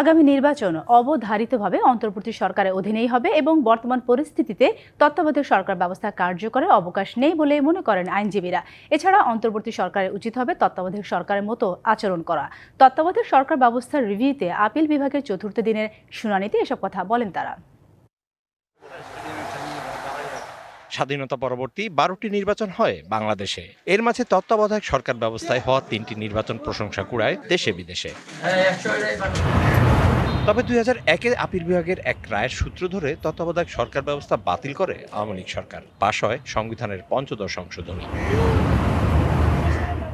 আগামী নির্বাচন অবধারিতভাবে অন্তর্বর্তী সরকারের অধীনেই হবে এবং বর্তমান পরিস্থিতিতে তত্ত্বাবধায়ক সরকার ব্যবস্থা কার্যকরের অবকাশ নেই বলে মনে করেন আইনজীবীরা। এছাড়া অন্তর্বর্তী সরকারের উচিত হবে তত্ত্বাবধায়ক সরকারের মতো আচরণ করা। তত্ত্বাবধায়ক সরকার ব্যবস্থার রিভিউতে আপিল বিভাগের চতুর্থ দিনের শুনানিতে এসব কথা বলেন তারা। স্বাধীনতা পরবর্তী বারোটি নির্বাচন হয় বাংলাদেশে। এর মাঝে তত্ত্বাবধায়ক সরকার ব্যবস্থায় হওয়া তিনটি নির্বাচন প্রশংসা কুড়ায় দেশে বিদেশে তবে দুই হাজার একে আপিল বিভাগের এক রায়ের সূত্র ধরে তত্ত্বাবধায়ক সরকার ব্যবস্থা বাতিল করে আওয়ামী লীগ সরকার। পাশ হয় সংবিধানের পঞ্চদশ সংশোধনী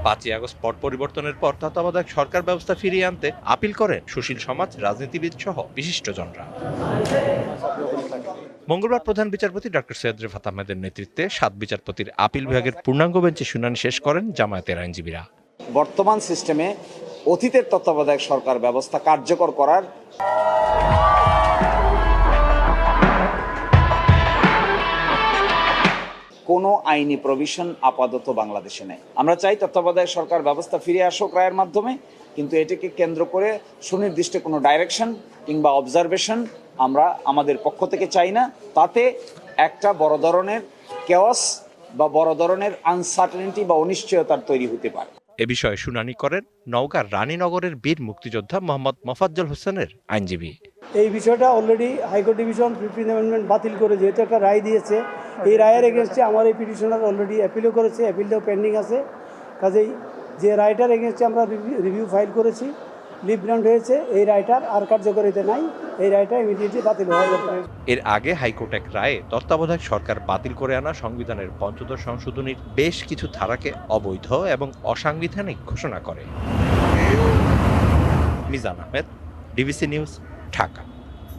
পাঁচই আগস্ট পট পরিবর্তনের পর তত্ত্বাবধায়ক সরকার ব্যবস্থা ফিরিয়ে আনতে আপিল করেন সুশীল সমাজ, রাজনীতিবিদ সহ বিশিষ্টজনরা। মঙ্গলবার প্রধান বিচারপতি ডক্টর সৈয়দ রেফাত আহমেদের নেতৃত্বে সাত বিচারপতির আপিল বিভাগের পূর্ণাঙ্গ বেঞ্চে শুনানি শেষ করেন জামায়াতের আইনজীবীরা। বর্তমান সিস্টেমে অতীতের তত্ত্বাবধায়ক সরকার ব্যবস্থা কার্যকর করার কোনো আইনি প্রভিশন আপাতত বাংলাদেশে নেই। আমরা চাই তত্ত্বাবধায়ক সরকার ব্যবস্থা ফিরে আসুক রায়ের মাধ্যমে, কিন্তু এটাকে কেন্দ্র করে সুনির্দিষ্ট কোনো ডাইরেকশন কিংবা অবজারভেশন আমরা আমাদের পক্ষ থেকে চাই না। তাতে একটা বড় ধরনের কেওয়াস বা বড় ধরনের আনসার্টেনিটি বা অনিশ্চয়তার তৈরি হতে পারে। এ বিষয়ে শুনানি করেন নওগাঁর রানীনগরের বীর মুক্তিযোদ্ধা মোহাম্মদ মোফাজ্জল হোসেনের আইনজীবী। এই বিষয়টা already High Court division fifteen amendment বাতিল করে যেহেতু একটা রায় দিয়েছে। এই রায়ের এগেনস্টে আমার এই পিটিশনার অলরেডি অ্যাপিলও করেছে অ্যাপিলটাও পেন্ডিং আছে। কাজেই যে রায়টার এগেনস্টে আমরা রিভিউ ফাইল করেছি লিভ গ্রান্ট হয়েছে, এই রায়টার আর কার্যকরিতা নাই, এই রায়টা ইমিডিয়েটলি বাতিল যাবে এর আগে হাইকোর্ট এক রায়ে তত্ত্বাবধায়ক সরকার বাতিল করে আনা সংবিধানের পঞ্চদশ সংশোধনীর বেশ কিছু ধারাকে অবৈধ এবং অসাংবিধানিক ঘোষণা করে। Mizan Ahmed, DBC news, Dhaka.